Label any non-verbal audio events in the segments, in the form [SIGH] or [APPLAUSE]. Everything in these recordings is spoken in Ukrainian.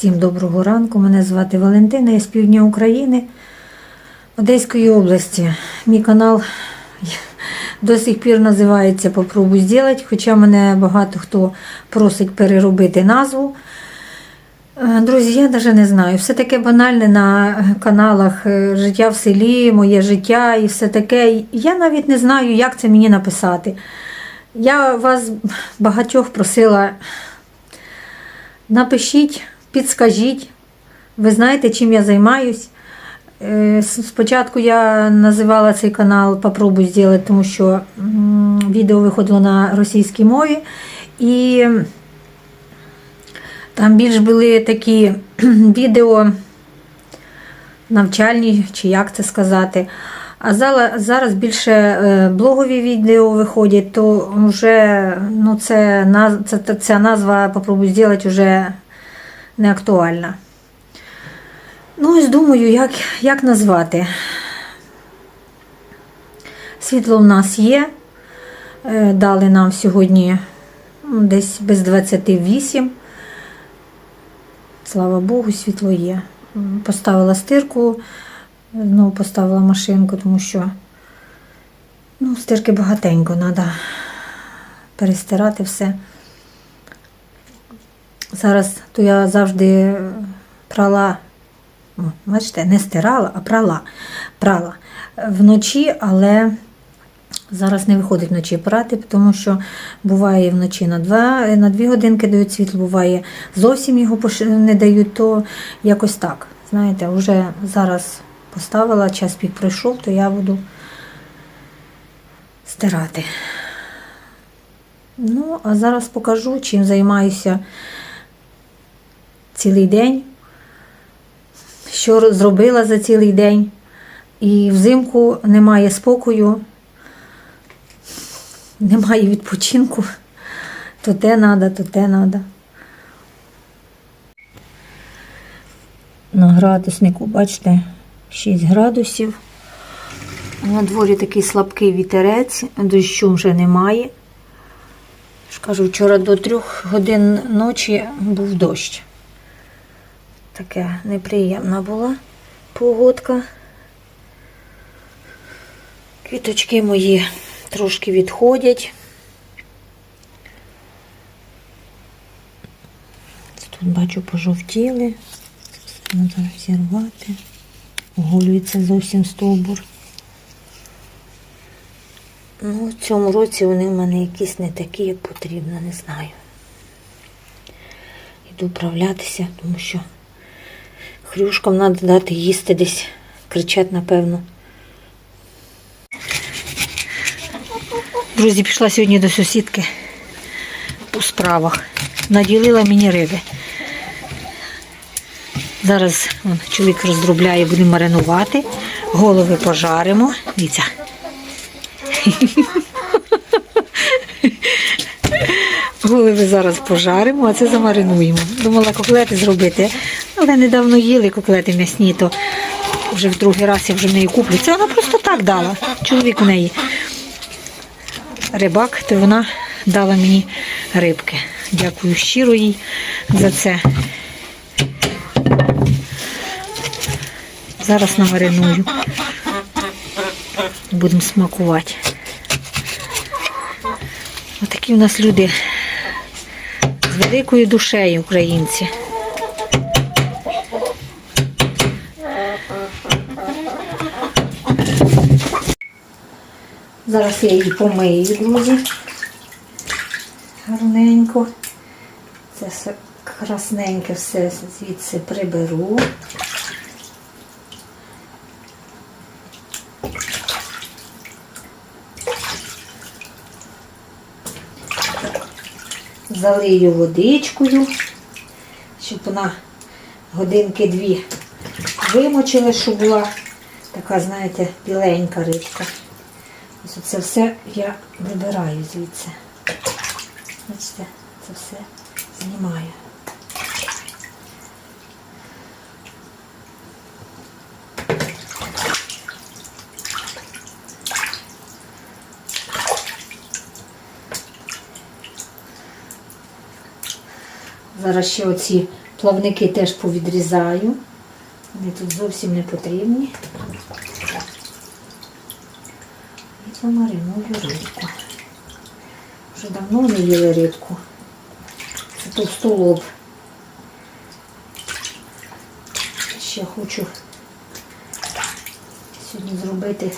Всім доброго ранку. Мене звати Валентина, я з півдня України, Одеської області. Мій канал до сих пір називається Попробуй зробити, хоча мене багато хто просить переробити назву. Е, Друзі, я навіть не знаю. Все таке банальне на каналах е, Життя в селі, моє життя і все таке. Я навіть не знаю, як це мені написати. Я вас багатьох просила Напишіть, підскажіть. Ви знаєте, чим я займаюсь. Е, Спочатку я називала цей канал Попробуй зробити, тому що відео виходило на російській мові. І там більш були такі [CLEARS THROAT] відео навчальні, чи як це сказати. А зараз більше е, блогові відео виходять, то вже ну, це, це- ця назва попробуй зробити вже не актуальна. Ну, ось думаю, як, як назвати. Світло в нас є. Е, Дали нам сьогодні десь без 28. Слава Богу, світло є. Поставила стирку, ну, поставила машинку, тому що ну, стирки багатенько, треба перестирати все. Зараз то я завжди прала, о, бачите, не стирала, а прала. прала вночі, але зараз не виходить вночі прати, тому що буває вночі на 2, на 2 годинки дають світло, буває зовсім його не дають, то якось так. Знаєте, вже зараз поставила, час пік пройшов, то я буду стирати. Ну, а зараз покажу, чим займаюся цілий день, що зробила за цілий день. І взимку немає спокою, немає відпочинку. То те треба, то те треба. На градуснику, бачите, 6 градусів. На дворі такий слабкий вітерець, дощу вже немає. кажу, вчора до трьох годин ночі був дощ. Таке неприємна була погодка. Квіточки мої трошки відходять. Тут бачу пожовтіли. Треба зірвати. Оголюється зовсім стовбур. Ну, в цьому році вони в мене якісь не такі, як потрібно, не знаю. Йду вправлятися, тому що хрюшкам треба дати їсти десь. Кричать, напевно. Друзі, пішла сьогодні до сусідки у справах. Наділила мені риби. Зараз вон, чоловік роздробляє, будемо маринувати. Голови пожаримо. Дивіться. Голови зараз пожаримо, а це замаринуємо. Думала коклети зробити, але недавно їли коклети м'ясні, то вже в другий раз я вже в неї куплю. Це вона просто так дала. Чоловік у неї рибак, то вона дала мені рибки. Дякую щиро їй за це. Зараз намариную. Будемо смакувати. Отакі у нас люди з великою душею українці. Зараз я її помию, друзі. Гарненько. Це все красненьке все звідси приберу. Залию водичкою, щоб вона годинки-дві вимочила, щоб була така, знаєте, біленька рибка. Ось це все я вибираю звідси. Бачите, це все знімаю. Зараз ще оці Плавники теж повідрізаю. Вони тут зовсім не потрібні. І помариную рибку. Вже давно не їли рибку. Це товстолоб. Ще хочу сьогодні зробити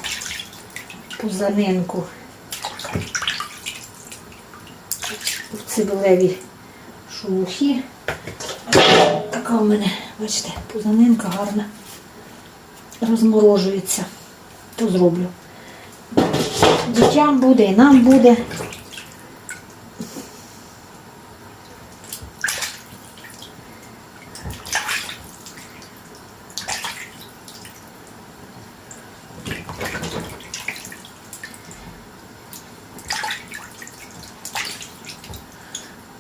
пузанинку в цибулевій шелухі. Така у мене, бачите, пузанинка гарна. Розморожується. То зроблю. Дітям буде і нам буде.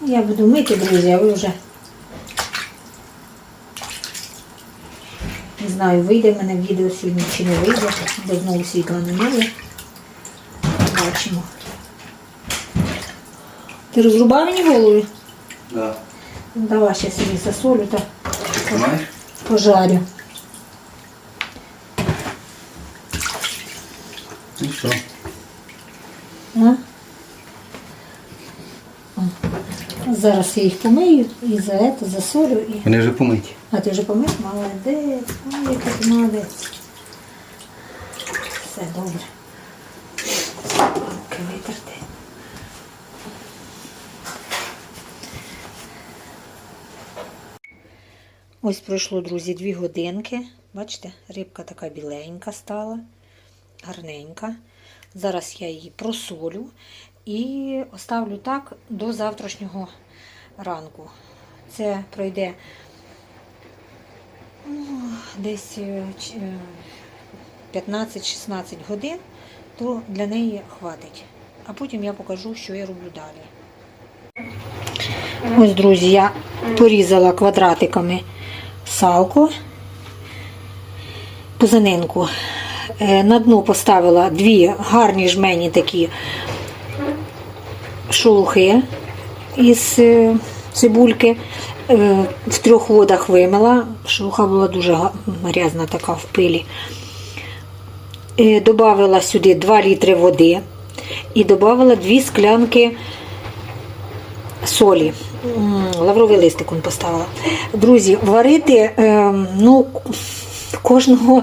Я буду мити, друзі, а ви вже не знаю, вийде в мене відео сьогодні чи не вийде, бо знову світла немає. Ти розрубав мені голову? Да. Ну, Давай ще собі засолю та Понимаешь? пожарю. Ну что? А? О. Зараз я їх помию і за це засолю. І... Вони вже помиті. А ти вже помив? Молодець. Ой, яка ти молодець. Все добре. Ось пройшло, друзі, дві годинки. Бачите, рибка така біленька стала, гарненька. Зараз я її просолю і оставлю так до завтрашнього ранку. Це пройде ну, десь е, ч- е, 15-16 годин, то для неї хватить. А потім я покажу, що я роблю далі. Ось, друзі, я порізала квадратиками салку, позанинку. Е, На дно поставила дві гарні жмені такі шелухи із е, цибульки. Е, В трьох водах вимила. Шелуха була дуже грязна така в пилі. Добавила сюди 2 літри води і додавала 2 склянки солі. Лавровий листик он поставила. Друзі, варити е, ну, кожного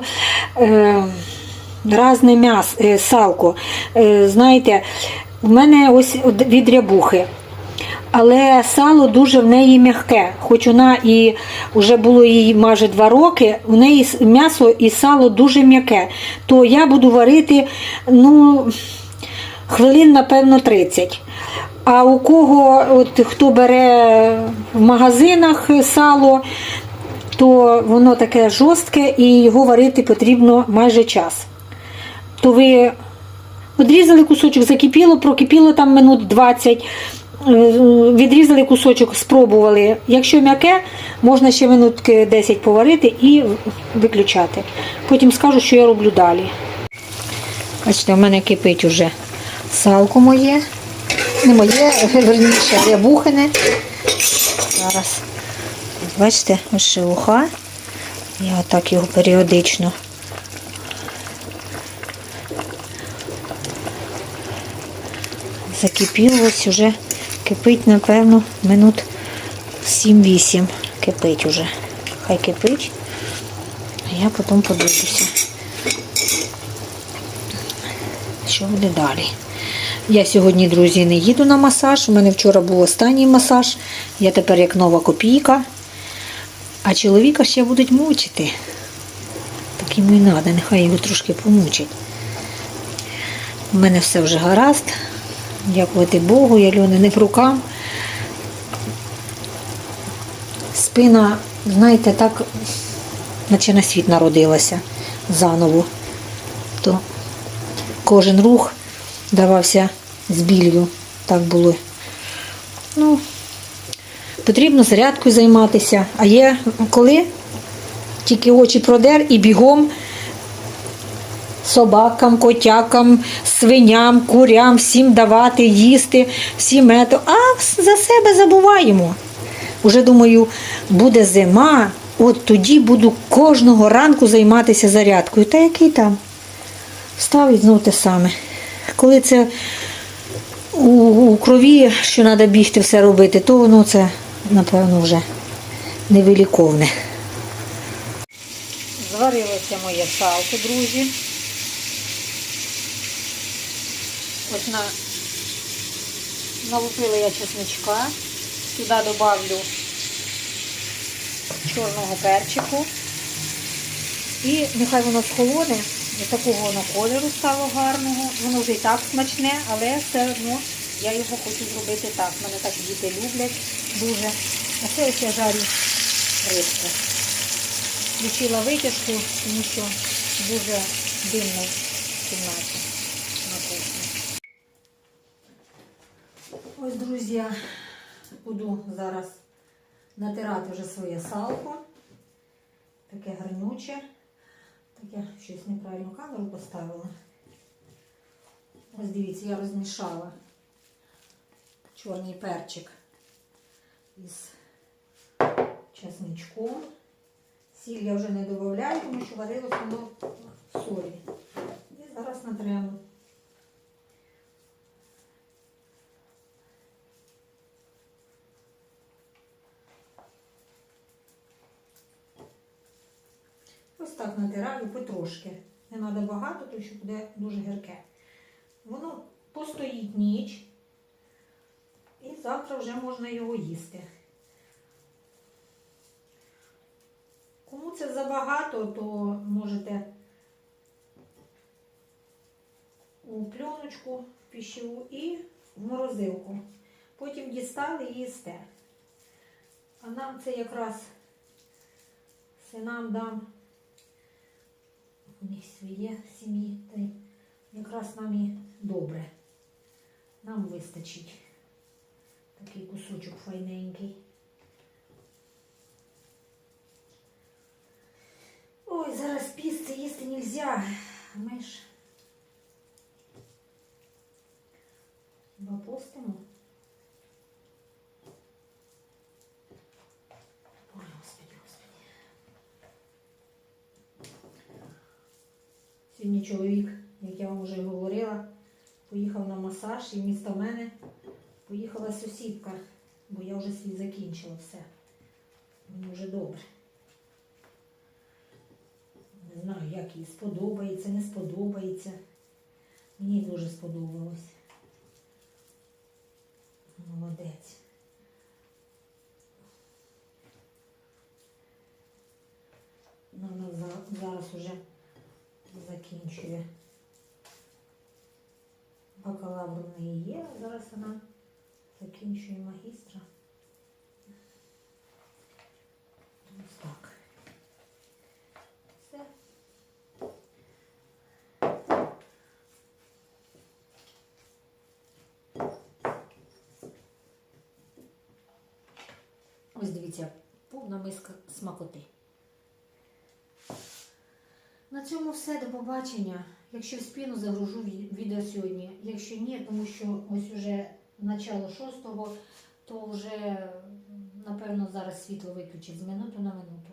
е, разне м'ясо, е, салко. Е, знаєте, в мене ось від рябухи. Але сало дуже в неї м'яке, хоч вона і вже було їй майже два роки, в неї м'ясо і сало дуже м'яке. То я буду варити ну, хвилин, напевно, 30. А у кого, от, хто бере в магазинах сало, то воно таке жорстке і його варити потрібно майже час. То ви Одрізали кусочок, закипіло, прокипіло там минут 20, е, відрізали кусочок, спробували. Якщо м'яке, можна ще минутки 10 поварити і виключати. Потім скажу, що я роблю далі. Бачите, у мене кипить уже салко моє. Не моє, верніше, рябухине. Зараз. Бачите, ось шелуха. Я отак його періодично. закипіло, ось уже кипить, напевно, минут 7-8 кипить уже. Хай кипить, а я потім подивлюся, що буде далі. Я сьогодні, друзі, не їду на масаж. У мене вчора був останній масаж. Я тепер як нова копійка. А чоловіка ще будуть мучити. Так йому і треба, нехай його трошки помучать. У мене все вже гаразд. Дякувати Богу, я льони не в рукам. Спина, знаєте, так, наче на світ народилася заново. То кожен рух давався з білью. Так було. Ну, потрібно зарядкою займатися. А є коли? Тільки очі продер і бігом собакам, котякам, свиням, курям, всім давати, їсти, всім ето. А за себе забуваємо. Уже думаю, буде зима, от тоді буду кожного ранку займатися зарядкою. Та який там? Ставить знову те саме. Коли це у, у крові, що треба бігти все робити, то воно це, напевно, вже невиліковне. Зварилося моє салко, друзі. Ось на... налупила я чесничка. Сюди добавлю чорного перчику. І нехай воно схолоне, такого воно кольору стало гарного. Воно вже і так смачне, але все одно я його хочу зробити так. Мене так діти люблять дуже. А це ось я жарю рибку. Включила витяжку, тому що дуже димно в кімнаті на кухні. Ось, друзі, буду зараз натирати вже своє салко. Таке гарнюче. Таке щось неправильно камеру поставила. Ось дивіться, я розмішала чорний перчик із часничком. Сіль я вже не додаю, тому що варилося воно в солі. І зараз натремо. Ось так натираю потрошки. Не треба багато, тому що буде дуже гірке. Воно постоїть ніч. І завтра вже можна його їсти. Кому це забагато, то можете у пленочку пищеву і в морозилку. Потім дістали і їсте. А нам це якраз синам дам. У них своє сім'ї, та й якраз нам і добре. Нам вистачить такий кусочок файненький. Ой, зараз піс це їсти нельзя. Ми ж хіба постимо? Сьогодні чоловік, як я вам вже говорила, поїхав на масаж і вмісто мене поїхала сусідка, бо я вже свій закінчила все. Мені вже добре. Не знаю, як їй сподобається, не сподобається. Мені дуже сподобалось. Молодець. Ну, Вона зараз уже закінчує. Бакалавр в неї є, зараз вона закінчує магістра. Ось так. Все. Ось дивіться, повна миска смакоти. Цьому все. До побачення. Якщо в спіну загружу відео сьогодні. Якщо ні, тому що ось уже начало шостого, то вже, напевно, зараз світло виключить з минуту на минуту.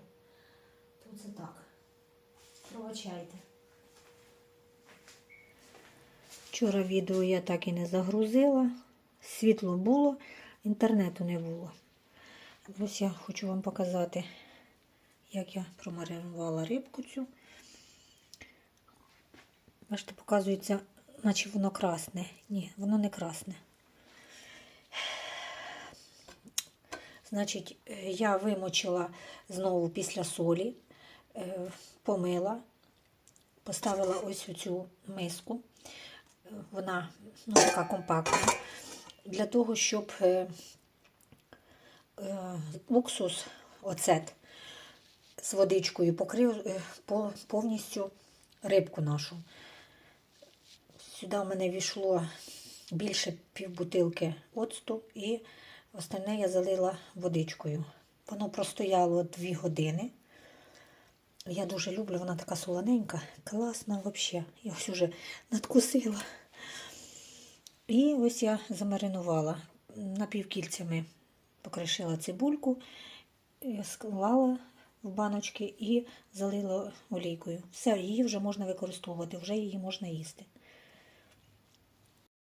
То це так. Пробачайте. Вчора відео я так і не загрузила. Світло було, інтернету не було. Ось я хочу вам показати, як я промаринувала рибку цю. Бачите, показується, наче воно красне. Ні, воно не красне. Значить, я вимочила знову після солі, е, помила, поставила ось у цю миску. Вона ну, така компактна. Для того, щоб е, е, уксус, оцет з водичкою покрив е, по- повністю рибку нашу. Сюди в мене війшло більше півбутилки оцту і остальне я залила водичкою. Воно простояло 2 години. Я дуже люблю, вона така солоненька, класна взагалі. Я ось уже надкусила. І ось я замаринувала напівкільцями покришила цибульку, е, склала в баночки і залила олійкою. Все, її вже можна використовувати, вже її можна їсти.